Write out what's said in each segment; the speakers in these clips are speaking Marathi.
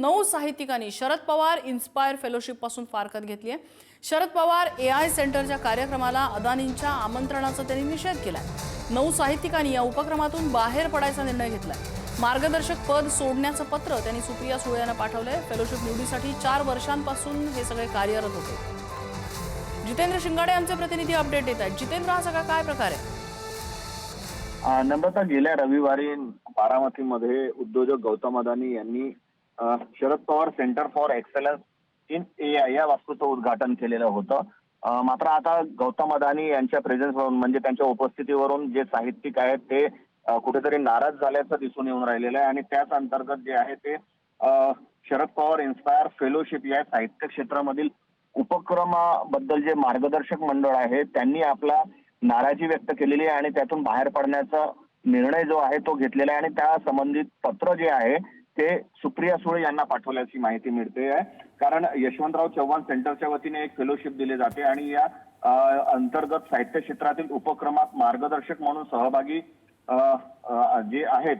नऊ साहित्यिकांनी शरद पवार इन्स्पायर फेलोशिपपासून फारकत घेतली आहे शरद पवार ए आय सेंटरच्या कार्यक्रमाला अदानींच्या आमंत्रणाचा त्यांनी निषेध केलाय. नऊ साहित्यिकांनी या उपक्रमातून बाहेर पडायचा निर्णय घेतलाय. मार्गदर्शक पद सोडण्याचं पत्र त्यांनी सुप्रिया सुळे यांना पाठवलंय. फेलोशिप निवडीसाठी चार वर्षांपासून हे सगळे कार्यरत होते. जितेंद्र शिंगाडे आमचे प्रतिनिधी अपडेट देत आहेत. जितेंद्र हा सगळा काय प्रकार आहे? नम्रता गेल्या रविवारी बारामतीमध्ये उद्योजक गौतम अदानी यांनी Sharad Pawar centre for excellence in A I या वास्तूचं उद्घाटन केलेलं होतं. मात्र आता गौतम अदानी यांच्या प्रेझेन्सवरून म्हणजे त्यांच्या उपस्थितीवरून जे साहित्यिक आहेत ते कुठेतरी नाराज झाल्याचं दिसून येऊन राहिलेलं आहे. आणि त्याच अंतर्गत जे आहे ते शरद पवार इन्स्पायर फेलोशिप या साहित्य क्षेत्रामधील उपक्रमाबद्दल जे मार्गदर्शक मंडळ आहे त्यांनी आपला नाराजी व्यक्त केलेली आहे आणि त्यातून बाहेर पडण्याचा निर्णय जो आहे तो घेतलेला आहे. आणि त्या संबंधित पत्र जे आहे ते सुप्रिया सुळे यांना पाठवल्याची माहिती मिळते. आहे कारण यशवंतराव चव्हाण सेंटरच्या वतीने एक फेलोशिप दिली जाते आणि या अंतर्गत साहित्य क्षेत्रातील उपक्रमात मार्गदर्शक म्हणून सहभागी जे आहेत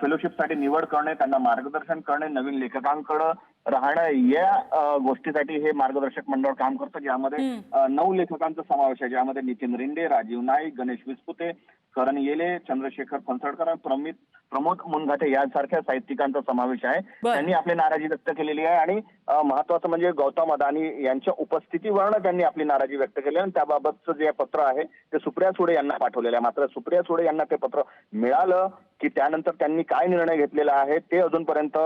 फेलोशिपसाठी निवड करणे त्यांना मार्गदर्शन करणे नवीन लेखकांकडे राहणं या गोष्टीसाठी हे मार्गदर्शक मंडळ काम करतं. ज्यामध्ये नऊ लेखकांचा समावेश आहे. ज्यामध्ये नितीन रिंडे राजीव नाईक गणेश विस्पुते करण येले चंद्रशेखर फणसळकर आणि प्रमित प्रमोद मुनघाटे यांसारख्या साहित्यिकांचा समावेश आहे. त्यांनी आपली नाराजी व्यक्त केलेली आहे आणि महत्वाचं म्हणजे गौतम अदानी यांच्या उपस्थितीवरनं त्यांनी आपली नाराजी व्यक्त केली आणि त्याबाबतचं जे पत्र आहे ते सुप्रिया सुळे यांना पाठवलेलं आहे. मात्र सुप्रिया सुळे यांना ते पत्र मिळालं की त्यानंतर त्यांनी काय निर्णय घेतलेला आहे ते अजूनपर्यंत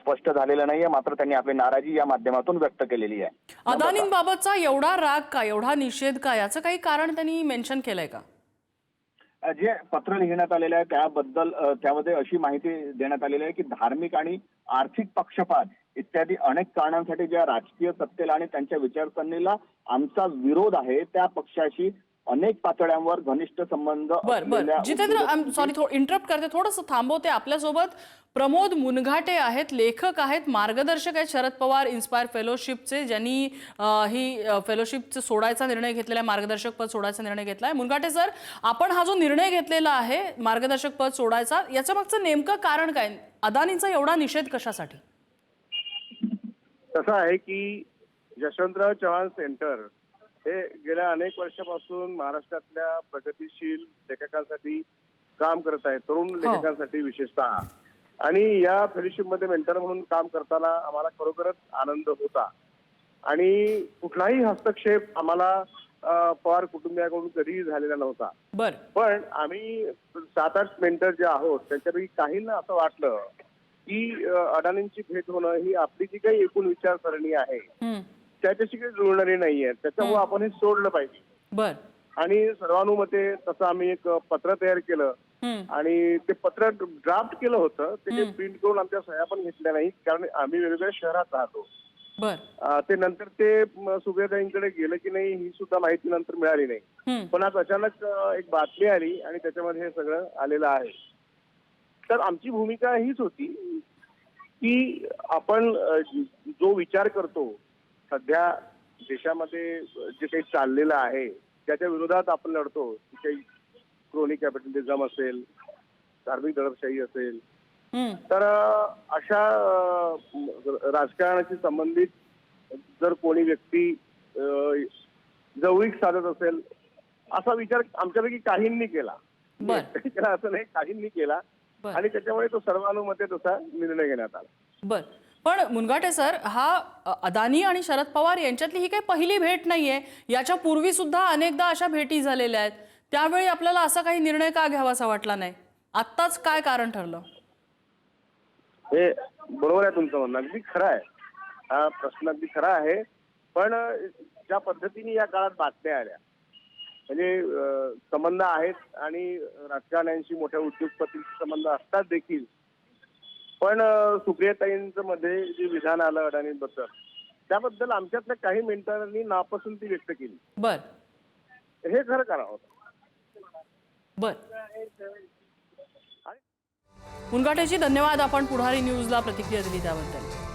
स्पष्ट झालेलं नाहीये. मात्र त्यांनी आपली नाराजी या माध्यमातून व्यक्त केलेली आहे. अदानींबाबतचा एवढा राग का? एवढा निषेध का? याचं काही कारण त्यांनी मेन्शन केलंय का? जे पत्र लिहिण्यात आलेलं आहे त्याबद्दल त्यामध्ये अशी माहिती देण्यात आलेली आहे की धार्मिक आणि आर्थिक पक्षपात इत्यादी अनेक कारणांसाठी ज्या राजकीय सत्तेला आणि त्यांच्या विचारसरणीला आमचा विरोध आहे त्या पक्षाशी अनेक पातळ्यांवर घनिष्ठ संबंध बर बर. जितेंद्र सॉरी थोडं इंटरप्ट करते. थोडंसं थांबवते आपल्यासोबत. प्रमोद मुनघाटे आहेत लेखक आहेत मार्गदर्शक आहेत शरद पवार इन्स्पायर फेलोशिपचे ज्यांनी ही फेलोशिपचं सोडायचा निर्णय घेतलेला आहे मार्गदर्शक पद सोडायचा निर्णय घेतला आहे मुनघाटे सर आपण हा जो निर्णय घेतलेला आहे मार्गदर्शक पद सोडायचा याच्या मागचं नेमकं कारण काय? अदानींचा एवढा निषेध कशासाठी? कसं आहे की यशवंतराव चव्हाण सेंटर हे गेल्या अनेक वर्षापासून महाराष्ट्रातल्या प्रगतीशील लेखकांसाठी काम करत आहे तरुण लेखकांसाठी विशेषतः. आणि या फेलोशिपमध्ये मेंटर म्हणून काम करताना आम्हाला खरोखरच आनंद होता. आणि कुठलाही हस्तक्षेप आम्हाला पवार कुटुंबियाकडून कधीही झालेला नव्हता. पण आम्ही सात आठ मेंटर जे आहोत त्यांच्यापैकी काहींना असं वाटलं की अडाणींची भेट होणं ही आपली जी काही एकूण विचारसरणी आहे त्याच्याशी काही जुळणारी नाहीये. त्याच्यामुळे आपण हे सोडलं पाहिजे. बर. आणि सर्वानुमते तसं आम्ही एक पत्र तयार केलं. आणि ते पत्र ड्राफ्ट केलं होतं. ते प्रिंट करून आमच्या सह्या पण घेतल्या नाही कारण आम्ही वेगवेगळ्या शहरात राहतो. ते नंतर ते सुप्रियाताईंकडे गेलं की नाही ही सुद्धा माहिती नंतर मिळाली नाही. पण आज अचानक एक बातमी आली आणि त्याच्यामध्ये हे सगळं आलेलं आहे. तर आमची भूमिका हीच होती की आपण जो विचार करतो सध्या देशामध्ये जे काही चाललेलं आहे त्याच्या विरोधात आपण लढतो. की काही क्रोनिक कॅपिटलिझम असेल धार्मिक दडपशाही असेल. तर अशा राजकारणाशी संबंधित जर कोणी व्यक्ती जवळीक साधत असेल असा विचार आमच्यापैकी काहींनी केला. असं नाही काहींनी केला. आणि त्याच्यामुळे तो सर्वानुमते तसा निर्णय घेण्यात आला. बर. पण मुनगाटे सर हा अदानी आणि शरद पवार यांच्यातली ही काही पहिली भेट नाहीये. याच्या पूर्वी सुद्धा अनेकदा अशा भेटी झालेल्या आहेत. त्यावेळी आपल्याला असा काही निर्णय का घ्यावासा वाटला नाही? आत्ताच काय कारण ठरलं? हे बरोबर आहे तुमचं म्हणणं. अगदी खरं आहे. हा प्रश्न अगदी खरा आहे. पण ज्या पद्धतीने या काळात बातम्या आल्या म्हणजे संबंध आहेत आणि राजकारण्यांशी मोठ्या उद्योगपतींशी संबंध असतात देखील पण सुप्रियाताईंचं मध्ये जे विधान आलं अडाणींबद्दल त्याबद्दल आमच्यातल्या काही मेंटरांनी नापसंती व्यक्त केली. बर. हे खरं होतं बर. मुनघाटेजी धन्यवाद. आपण पुढारी न्यूजला प्रतिक्रिया दिली त्याबद्दल.